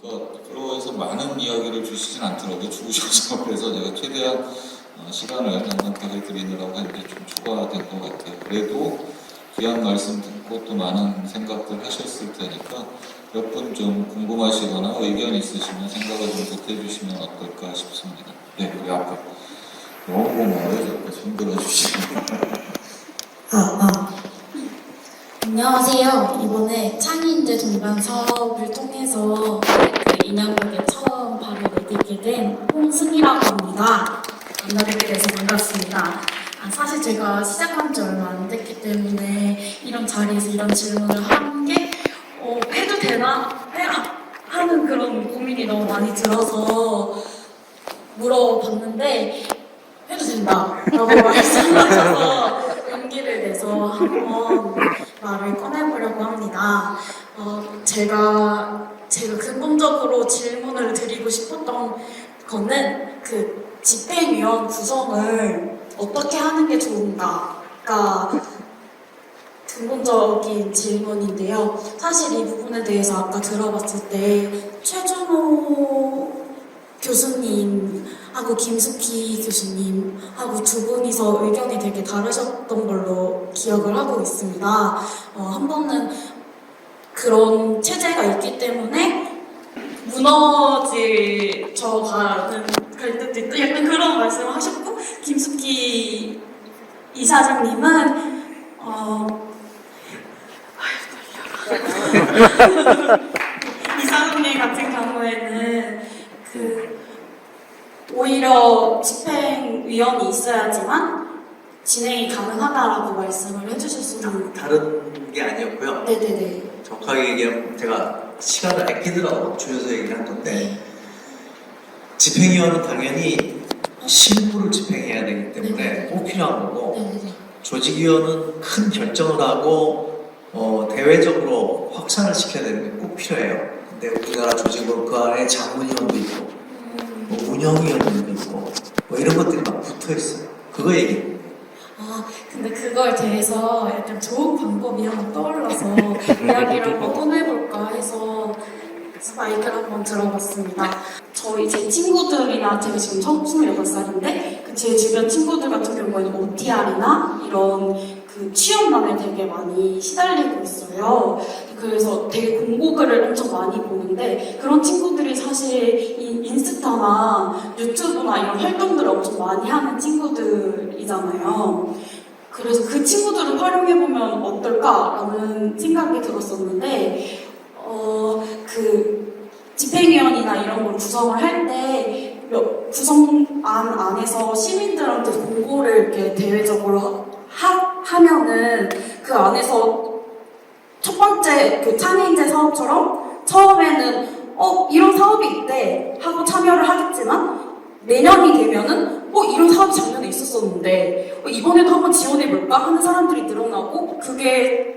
그러니까 그러해서 많은 이야기를 주시진 않더라고요. 주셔서 그래서 제가 최대한 어, 시간을 넉넉하게 드리느라고 했는데 좀 초과된 것 같아요. 그래도 귀한 말씀 듣고 또 많은 생각들 하셨을 테니까 몇 분 좀 궁금하시거나 의견 있으시면 생각을 좀 보태주시면 어떨까 싶습니다. 네, 우리 앞에 너무 고마워요. 이렇게 손 들어 주시면. 아, 아. 안녕하세요. 이번에 창의인재 동반 사업을 통해서 그 인형극에 처음 발을 내딛게 된 홍승이라고 합니다. 만나뵙게 돼서 반갑습니다. 아, 사실 제가 시작한 지 얼마 안 됐기 때문에 이런 자리에서 이런 질문을 하는 게 어, 해도 되나? 해, 하는 그런 고민이 너무 많이 들어서 물어봤는데 해도 된다라고 말씀하셔서 용기를 내서 한번 말을 꺼내보려고 합니다. 어, 제가 제가 근본적으로 질문을 드리고 싶었던 거는 그 집행위원 구성을 어떻게 하는 게 좋은가가 근본적인 질문인데요. 사실 이 부분에 대해서 아까 들어봤을 때 최준호 교수님 하고 김숙희 교수님하고 두 분이서 의견이 되게 다르셨던 걸로 기억을 하고 있습니다. 어, 한 번은 그런 체제가 있기 때문에 무너져 가는 있다. 약간 그런 말씀을 하셨고 김숙희 이사장님은 어, 이사장님 같은 경우에는 그 오히려 집행위원이 있어야지만 진행이 가능하다라고 말씀을 해주셨습니다. 다른 게 아니었고요. 네네네. 정확하게 얘기하면 제가 시간을 아끼느라고 줄여서 얘기를 한 건데 집행위원은 당연히 실무를 집행해야 되기 때문에 꼭 필요한 거고. 조직위원은 큰 결정을 하고 어, 대외적으로 확산을 시켜야 되는 게 꼭 필요해요. 근데 우리나라 조직은 그 안에 자문위원도 있고 음, 뭐 운영위원도 있고 뭐 이런 것들이 막 붙어 있어요. 그거 얘기. 아 근데 그거에 대해서 약간 좋은 방법이 하나 떠올라서 이야기를 한번 꺼내볼까 해서 마이크를 한번 들어봤습니다. 저희 제 친구들이나 제가 지금 26살인데 그 제 주변 친구들 같은 경우에는 OTR이나 이런 그 취업난에 되게 많이 시달리고 있어요. 그래서 되게 공고글을 엄청 많이 보는데 그런 친구들이 사실 이 인스타나 유튜브나 이런 활동들을 엄청 많이 하는 친구들이잖아요. 그래서 그 친구들을 활용해보면 어떨까라는 생각이 들었었는데, 어, 그 집행위원이나 이런 걸 구성을 할때 구성안 안에서 시민들한테 공고를 이렇게 대외적으로 하, 하 면은 그 안에서 첫 번째 그 창의인재 사업처럼 처음에는 어 이런 사업이 있대 하고 참여를 하겠지만 내년이 되면은 어 이런 사업이 작년에 있었었는데 어, 이번에도 한번 지원해 볼까 하는 사람들이 늘어나고 그게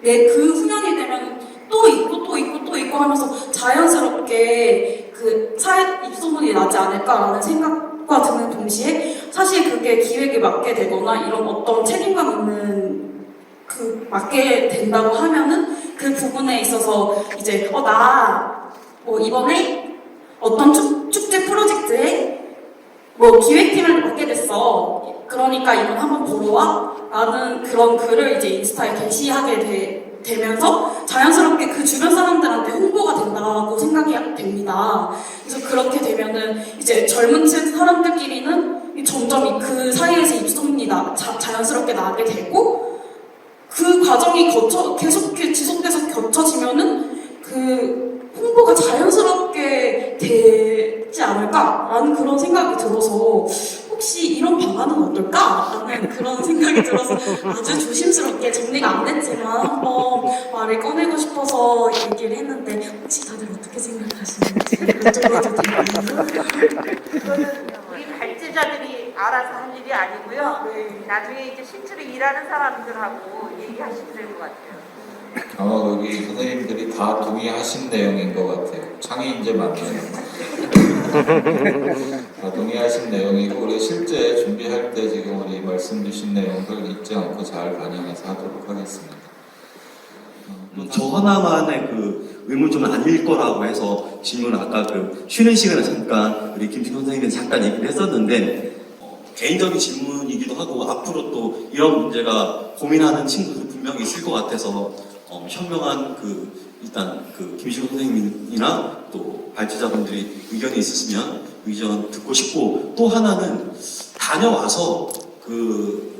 내 그 후년이 되면 또 있고 또 있고 또 있고 하면서 자연스럽게 그 사회 입소문이 나지 않을까라는 생각과 드는 동시에 사실 그게 기획에 맞게 되거나 이런 어떤 책임감 있는 그 맡게 된다고 하면은 그 부분에 있어서 이제 어나뭐 이번에 어떤 축, 축제 프로젝트에 뭐 기획팀을 맡게 됐어. 그러니까 이번 한번 보러 와. 라는 그런 글을 이제 인스타에 게시하게 되, 되면서 자연스럽게 그 주변 사람들한테 홍보가 된다고 생각이 됩니다. 그래서 그렇게 되면은 이제 젊은 층 사람들끼리는 점점 이- 그 사이에서 입소문이 나, 자, 자연스럽게 나게 되고 그 과정이 거쳐 계속 지속돼서 겹쳐지면은 그 홍보가 자연스럽게 되지 않을까라는 그런 생각이 들어서 혹시 이런 방안은 어떨까 라는 그런 생각이 들어서 아주 조심스럽게 정리가 안 됐지만 한번 말을 꺼내고 싶어서 얘기를 했는데 혹시 다들 어떻게 생각하시는지 여쭤봐도 될까요? 그거는 우리 발제자들이 알아서 할 일이 아니고요. 나중에 이제 실제로 일하는 사람들하고 얘기하시면 될 것 같아요. 아마 여기 선생님들이 다 동의하신 내용인 것 같아요. 창의인재 맞네요. 다 동의하신 내용이고 우리 실제 준비할 때 지금 우리 말씀 주신 내용들 잊지 않고 잘 반영해서 하도록 하겠습니다. 어, 저 하나만의 그 의문점은 아닐 거라고 해서 질문을 아까 그 쉬는 시간에 잠깐 우리 김진 선생님이 잠깐 얘기를 했었는데 어, 개인적인 질문이기도 하고 앞으로 또 이런 문제가 고민하는 친구들 분명히 있을 것 같아서 어, 현명한 그 일단 그 김시호 선생님이나 또 발제자분들이 의견이 있으시면 의견 듣고 싶고 또 하나는 다녀와서 그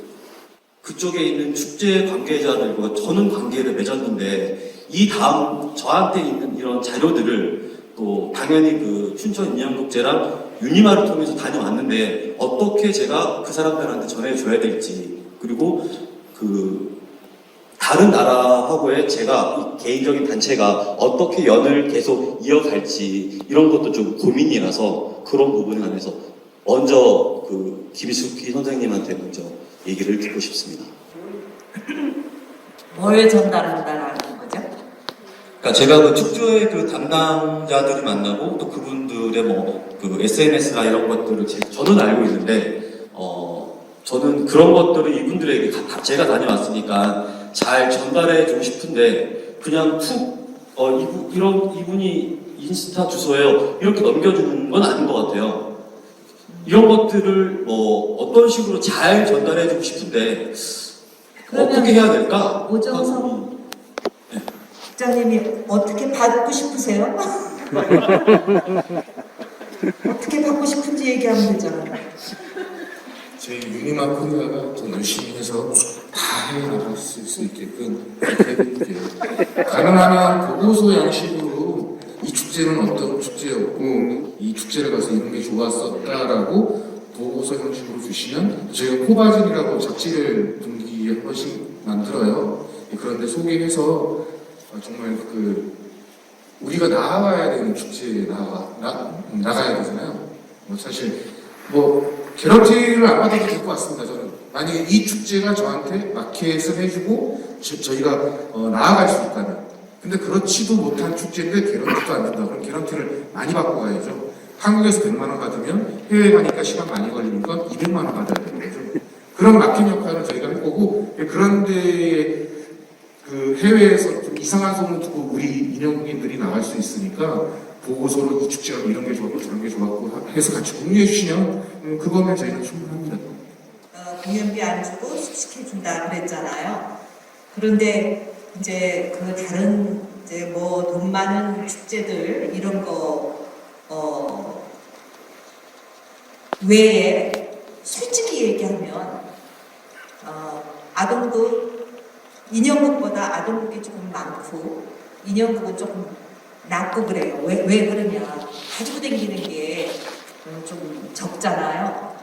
그쪽에 있는 축제 관계자들과 저는 관계를 맺었는데 이 다음 저한테 있는 이런 자료들을 또 당연히 그 춘천 인형국제랑 유니마를 통해서 다녀왔는데 어떻게 제가 그 사람들한테 전해줘야 될지 그리고 그 다른 나라하고의 제가 이 개인적인 단체가 어떻게 연을 계속 이어갈지 이런 것도 좀 고민이라서 그런 부분에 관해서 먼저 그 김수기 선생님한테 먼저 얘기를 듣고 싶습니다. 뭘 전달한다라는 거죠? 그러니까 제가 그 축제의 그 담당자들을 만나고 또 그분들의 뭐 그 SNS나 이런 것들을 제, 저는 알고 있는데 어 저는 그런 것들을 이분들에게 다- 다 제가 다녀왔으니까 잘 전달해 주고 싶은데 그냥 툭어 이분 이런 이분이 인스타 주소예요 이렇게 넘겨주는 건 아닌 것 같아요. 이런 것들을 뭐 어떤 식으로 잘 전달해 주고 싶은데 어떻게 해야 될까? 오정성 국장님이 어떻게 받고 싶으세요? 어떻게 받고 싶은지 얘기하면 되잖아요. 저희 유니마 코리아가 더 열심히 해서 다 해나갈 수 있게끔 해드릴게요. 가능하면 보고서 양식으로 이 축제는 어떤 축제였고 이 축제를 가서 이런 게 좋았었다라고 보고서 형식으로 주시면 저희가 코바진이라고 잡지를 분기에 한 번씩 만들어요. 그런데 소개해서 어, 정말 그 우리가 나아가야 되는 축제에 나가, 나, 나가야 되잖아요. 뭐 사실 뭐 개런티를 안 받아도 될 것 같습니다. 저는 만약에 이 축제가 저한테 마켓을 해주고 저, 희가 어, 나아갈 수 있다면 근데 그렇지도 못한 축제인데 개런티도 안 준다. 그럼 개런티를 많이 받고 가야죠. 한국에서 100만 원 받으면 해외 가니까 시간 많이 걸리니까 200만 원 받아야 되는 거죠. 그런 마켓 역할을 저희가 할 거고 그런 데 그 해외에서 좀 이상한 소문 듣고 우리 인형국인들이 나갈 수 있으니까 보고서로 이 축제가 이런 게 좋았고 저런 게 좋았고 하- 해서 같이 공유해 주시면 음, 그거면 저희는 충분합니다. 어, 공연비 안 주고 숙식해 준다 그랬잖아요. 그런데 이제 그 다른 이제 뭐 돈 많은 축제들 이런 거 어, 외에 솔직히 얘기하면 어, 아동국 인형국보다 아동국이 조금 많고 인형국은 조금 낮고 그래요. 왜, 왜 그러냐 가지고 다니는 게 좀 적잖아요.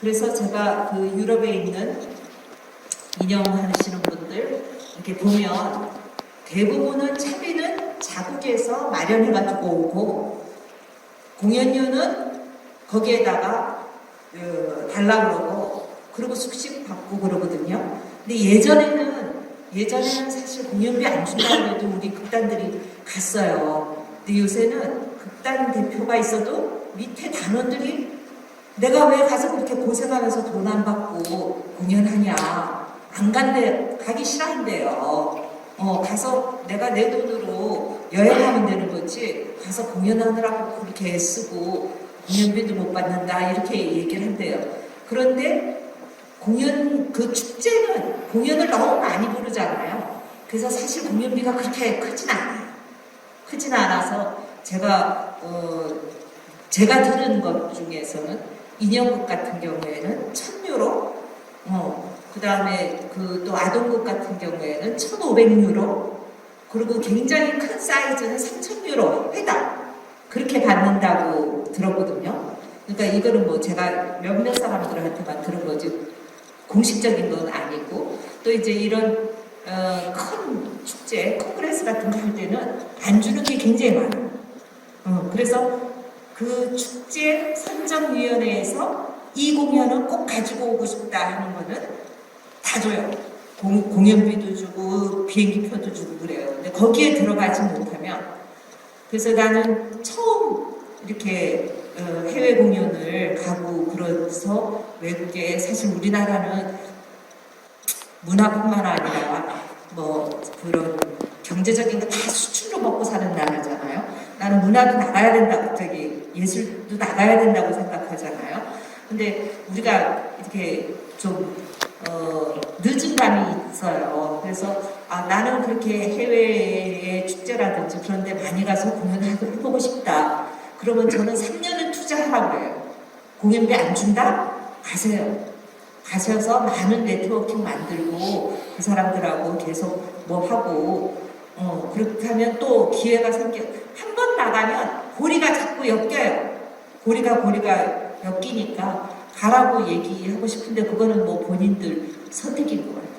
그래서 제가 그 유럽에 있는 인형 하시는 분들 이렇게 보면 대부분은 차비는 자국에서 마련해가지고 오고 공연료는 거기에다가 그 달라고 그러고 그리고 숙식 받고 그러거든요. 근데 예전에는 예전에는 사실 공연비 안 준다고 해도 우리 극단들이 갔어요. 근데 요새는 극단 대표가 있어도 밑에 단원들이 내가 왜 가서 그렇게 고생하면서 돈 안 받고 공연하냐. 안 간대, 가기 싫어한대요. 어, 가서 내가 내 돈으로 여행하면 되는 거지. 가서 공연하느라고 그렇게 쓰고 공연비도 못 받는다. 이렇게 얘기를 한대요. 그런데 공연, 그 축제는 공연을 너무 많이 부르잖아요. 그래서 사실 공연비가 그렇게 크진 않아요. 크진 않아서 제가, 어, 제가 들은 것 중에서는 인형극 같은 경우에는 1000유로, 어, 그 다음에 그 또 아동극 같은 경우에는 1500유로, 그리고 굉장히 큰 사이즈는 3000유로 회당 그렇게 받는다고 들었거든요. 그러니까 이거는 뭐 제가 몇몇 사람들한테만 들은 거지 공식적인 건 아니고 또 이제 이런 어, 큰 축제, 콩그레스 같은 거 할 때는 안 주는 게 굉장히 많아요. 어, 그래서 그 축제 선정위원회에서 이 공연은 꼭 가지고 오고 싶다 하는 거는 다 줘요. 공, 공연비도 주고 비행기 표도 주고 그래요. 근데 거기에 들어가지 못하면 그래서 나는 처음 이렇게 어, 해외 공연을 가고 그래서 외국에 사실 우리나라는 문화뿐만 아니라 뭐 그런 경제적인 거 다 수출로 먹고 사는 나라 문화도 나가야 된다 갑자기 예술도 나가야 된다고 생각하잖아요. 근데 우리가 이렇게 좀 어, 늦은 감이 있어요. 그래서 아, 나는 그렇게 해외의 축제라든지 그런 데 많이 가서 공연을 해보고 싶다. 그러면 저는 3년을 투자 하라고 해요. 공연비 안 준다? 가세요. 가셔서 많은 네트워킹 만들고 그 사람들하고 계속 뭐 하고 어, 그렇게 하면 또 기회가 생겨. 한 번 나가면 고리가 자꾸 엮여요. 고리가 고리가 엮이니까 가라고 얘기하고 싶은데 그거는 뭐 본인들 선택인 것 같아요.